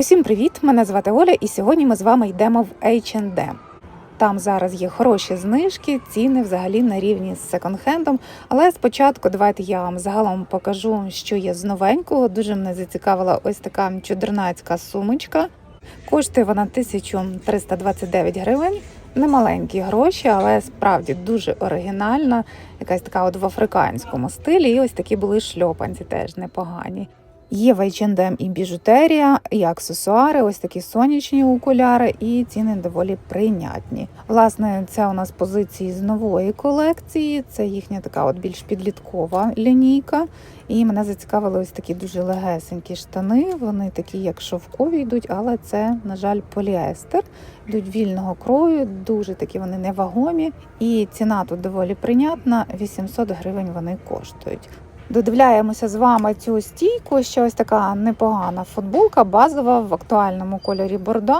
Усім привіт! Мене звати Оля, і сьогодні ми з вами йдемо в H&M. Там зараз є хороші знижки, ціни взагалі на рівні з секонд-хендом. Але спочатку давайте я вам загалом покажу, що є з новенького. Дуже мене зацікавила ось така чудернацька сумочка. Коштує вона 1329 гривень. Немаленькі гроші, але справді дуже оригінальна, якась така от в африканському стилі. І ось такі були шльопанці, теж непогані. Є в H&M і біжутерія, і аксесуари, ось такі сонячні окуляри, і ціни доволі прийнятні. Власне, це у нас позиції з нової колекції. Це їхня така от більш підліткова лінійка. І мене зацікавили ось такі дуже легесенькі штани. Вони такі, як шовкові йдуть, але це, на жаль, поліестер. Йдуть вільного крою, дуже такі вони невагомі. І ціна тут доволі прийнятна. 800 гривень вони коштують. Додивляємося з вами цю стійку. що ось така непогана футболка, базова в актуальному кольорі бордо.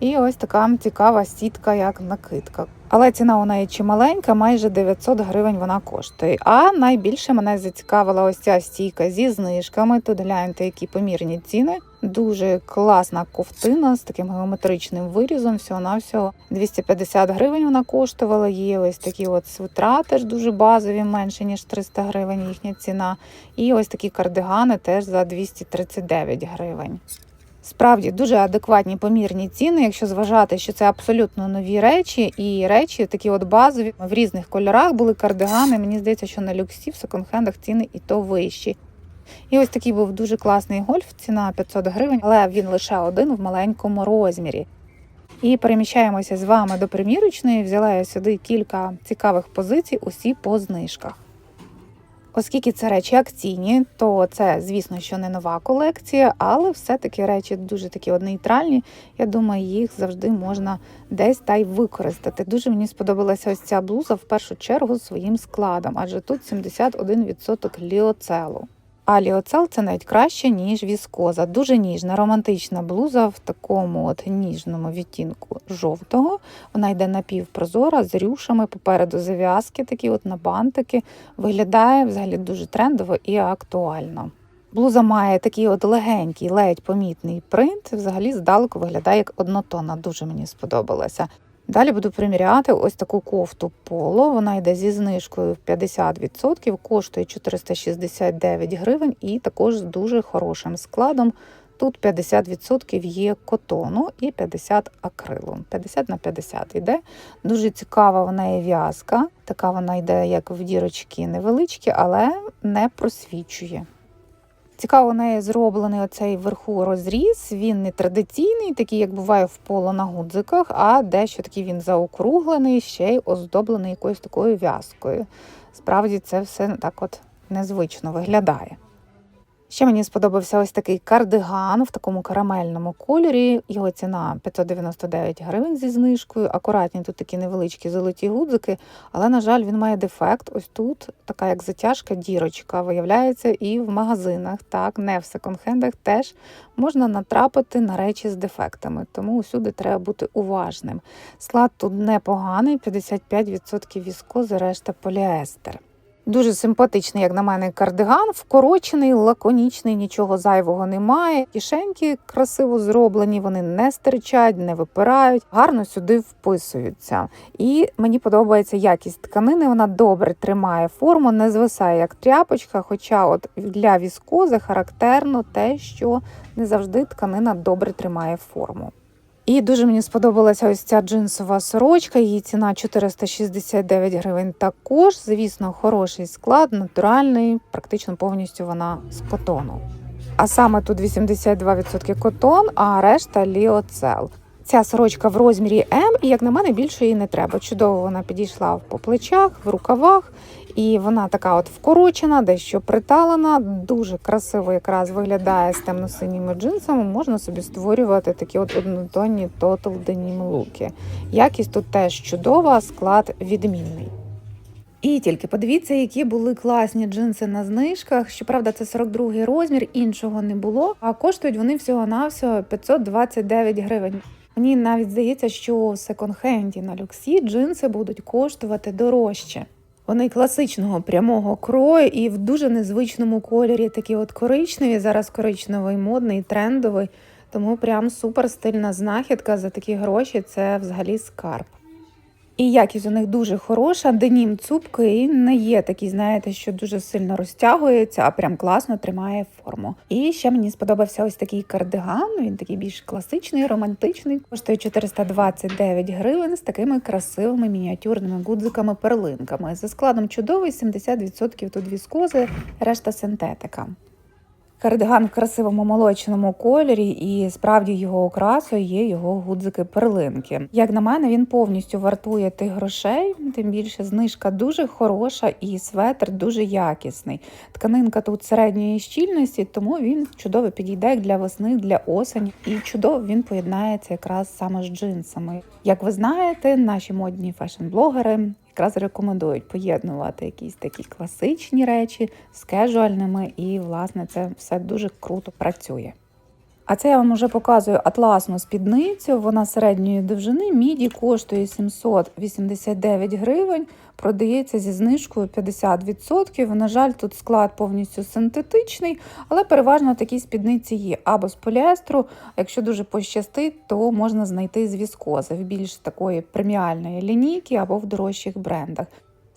І ось така цікава сітка, як накидка. Але ціна у неї чималенька, майже 900 гривень вона коштує. А найбільше мене зацікавила ось ця стійка зі знижками. Тут гляньте, які помірні ціни. Дуже класна ковтина з таким геометричним вирізом. Всього навсього 250 гривень вона коштувала. Є ось такі от свитра, теж дуже базові, менше ніж 300 гривень їхня ціна. І ось такі кардигани теж за 239 гривень. Справді дуже адекватні помірні ціни, якщо зважати, що це абсолютно нові речі, і речі такі от базові в різних кольорах були кардигани. Мені здається, що на люксі в секонд-хендах ціни і то вищі. І ось такий був дуже класний гольф, ціна 500 гривень, але він лише один в маленькому розмірі. І переміщаємося з вами до примірочної. Взяла я сюди кілька цікавих позицій, усі по знижках. Оскільки це речі акційні, то це, звісно, що не нова колекція, але все-таки речі дуже такі нейтральні. Я думаю, їх завжди можна десь та й використати. Дуже мені сподобалася ось ця блуза в першу чергу своїм складом, адже тут 71% ліоцелу. А ліоцел це навіть краще, ніж віскоза. Дуже ніжна, романтична блуза в такому от ніжному відтінку жовтого. Вона йде напівпрозора з рюшами, попереду зав'язки, такі от на бантики. Виглядає взагалі дуже трендово і актуально. Блуза має такий от легенький, ледь помітний принт. Взагалі здалеку виглядає як однотонна. Дуже мені сподобалася. Далі буду приміряти ось таку кофту поло. Вона йде зі знижкою в 50%, коштує 469 гривень і також з дуже хорошим складом. Тут 50% є котону і 50 акрилу. 50 на 50 йде. Дуже цікава в неї в'язка. Така вона йде, як в дірочки невеличкі, але не просвічує. Цікаво, у неї зроблений оцей вверху розріз. Він не традиційний, такий, як буває в поло на гудзиках, а дещо такий він заокруглений, ще й оздоблений якоюсь такою в'язкою. Справді це все так от незвично виглядає. Ще мені сподобався ось такий кардиган в такому карамельному кольорі. Його ціна 599 гривень зі знижкою. Акуратні тут такі невеличкі золоті гудзики, але, на жаль, він має дефект. Ось тут така як затяжка, дірочка. Виявляється, і в магазинах, так, не в секонд-хендах теж можна натрапити на речі з дефектами, тому усюди треба бути уважним. Склад тут непоганий, 55% віскози, решта поліестер. Дуже симпатичний, як на мене, кардиган, вкорочений, лаконічний, нічого зайвого немає. Кишеньки красиво зроблені, вони не стирчать, не випирають, гарно сюди вписуються. І мені подобається якість тканини. Вона добре тримає форму, не звисає як тряпочка. Хоча, от для віскози характерно те, що не завжди тканина добре тримає форму. І дуже мені сподобалася ось ця джинсова сорочка. Її ціна 469 гривень. Також, звісно, хороший склад, натуральний, практично повністю вона з котону. А саме тут 82% котон, а решта ліоцел. Ця сорочка в розмірі М, і як на мене, більше її не треба. Чудово вона підійшла по плечах, в рукавах, і вона така от вкорочена, дещо приталена, дуже красиво якраз виглядає з темно-синіми джинсами. Можна собі створювати такі от однотонні тотал денім луки. Якість тут теж чудова, склад відмінний. І тільки подивіться, які були класні джинси на знижках. Щоправда, це 42 розмір, іншого не було. А коштують вони всього-навсього 529 гривень. Мені навіть здається, що в секонд-хенді на люксі джинси будуть коштувати дорожче. Вони класичного прямого крою і в дуже незвичному кольорі, такі от коричневі. Зараз коричневий модний, трендовий. Тому прям супер стильна знахідка за такі гроші це взагалі скарб. І якість у них дуже хороша, денім цупкий, не є такий, знаєте, що дуже сильно розтягується, а прям класно тримає форму. І ще мені сподобався ось такий кардиган. Він такий більш класичний, романтичний. Коштує 429 гривень з такими красивими мініатюрними гудзиками, перлинками. За складом чудовий, 70% тут віскози, решта синтетика. Кардиган в красивому молочному кольорі, і справді його окрасою є його гудзики-перлинки. Як на мене, він повністю вартує тих грошей, тим більше знижка дуже хороша і светр дуже якісний. Тканинка тут середньої щільності, тому він чудово підійде як для весни, для осені, і чудово він поєднається якраз саме з джинсами. Як ви знаєте, наші модні фешн-блогери якраз рекомендують поєднувати якісь такі класичні речі з кежуальними, і, власне, це все дуже круто працює. А це я вам вже показую атласну спідницю. Вона середньої довжини. Міді коштує 789 гривень, продається зі знижкою 50%. На жаль, тут склад повністю синтетичний, але переважно такі спідниці є або з поліестру. Якщо дуже пощастить, то можна знайти з віскози в більш такої преміальної лінійки або в дорожчих брендах.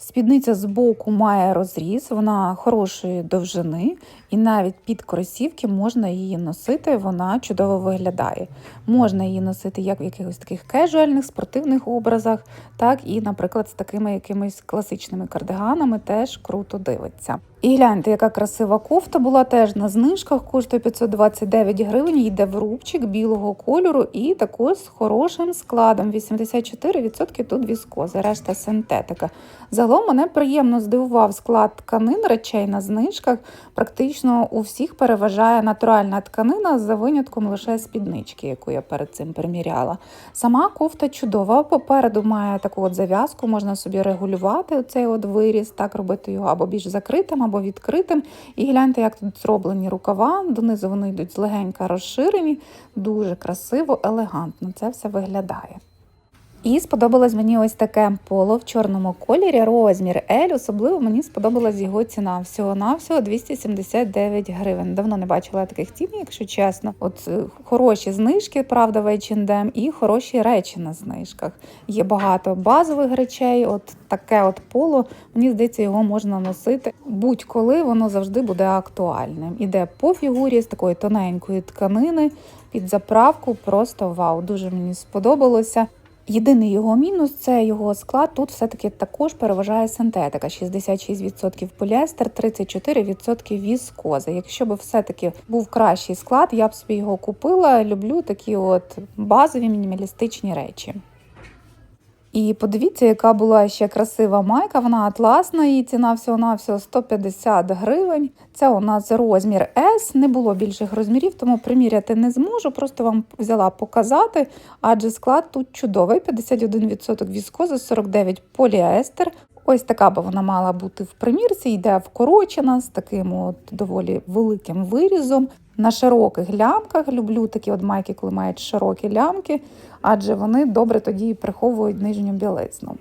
Спідниця з боку має розріз, вона хорошої довжини, і навіть під кросівки можна її носити, вона чудово виглядає. Можна її носити як в якихось таких кежуальних спортивних образах, так і, наприклад, з такими якимись класичними кардиганами теж круто дивиться. І гляньте, яка красива кофта була теж на знижках, коштує 529 гривень, йде в рубчик білого кольору і також з хорошим складом. 84% тут віскози, решта синтетика. Загалом мене приємно здивував склад тканин речей на знижках. Практично у всіх переважає натуральна тканина за винятком лише спіднички, яку я перед цим приміряла. Сама кофта чудова. Попереду має таку от зав'язку, можна собі регулювати цей виріз, так робити його або більш закритим, або відкритим. І гляньте, як тут зроблені рукава. Донизу вони йдуть злегенька розширені, дуже красиво, елегантно. Це все виглядає. І сподобалось мені ось таке поло в чорному кольорі, розмір L. Особливо мені сподобалась його ціна. Всього-навсього 279 гривень. Давно не бачила таких цін, якщо чесно. От е, хороші знижки, правда, в H&M і хороші речі на знижках. Є багато базових речей. От таке от поло. Мені здається, його можна носити будь-коли воно завжди буде актуальним. Іде по фігурі з такої тоненької тканини. Під заправку просто вау, дуже мені сподобалося. Єдиний його мінус це його склад. Тут все-таки також переважає синтетика: 66% поліестер, 34% віскоза. Якщо б все-таки був кращий склад, я б собі його купила. Люблю такі от базові мінімалістичні речі. І подивіться, яка була ще красива майка. Вона атласна, її ціна всього-навсього 150 гривень. Це у нас розмір S. Не було більших розмірів, тому приміряти не зможу. Просто вам взяла показати, адже склад тут чудовий: 51% віскози, 49% поліестер. Ось така би вона мала бути в примірці, йде вкорочена з таким от доволі великим вирізом. На широких лямках люблю такі от майки, коли мають широкі лямки, адже вони добре тоді приховують нижню білизну.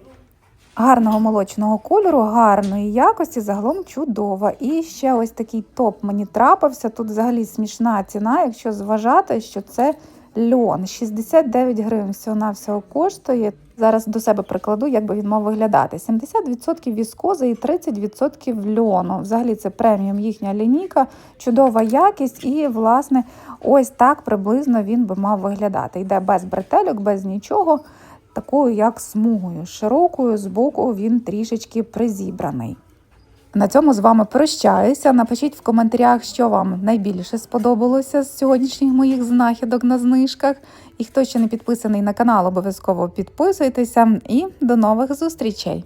Гарного молочного кольору, гарної якості, загалом чудова. І ще ось такий топ мені трапився. Тут взагалі смішна ціна, якщо зважати, що це льон. 69 гривень всього-навсього коштує. Зараз до себе прикладу, як би він мав виглядати. 70% віскози і 30% льону. Взагалі це преміум їхня лінійка, чудова якість, і, власне, ось так приблизно він би мав виглядати. Йде без бретельок, без нічого, такою як смугою. Широкою, збоку він трішечки призібраний. На цьому з вами прощаюся. Напишіть в коментарях, що вам найбільше сподобалося з сьогоднішніх моїх знахідок на знижках. І хто ще не підписаний на канал, обов'язково підписуйтеся. І до нових зустрічей!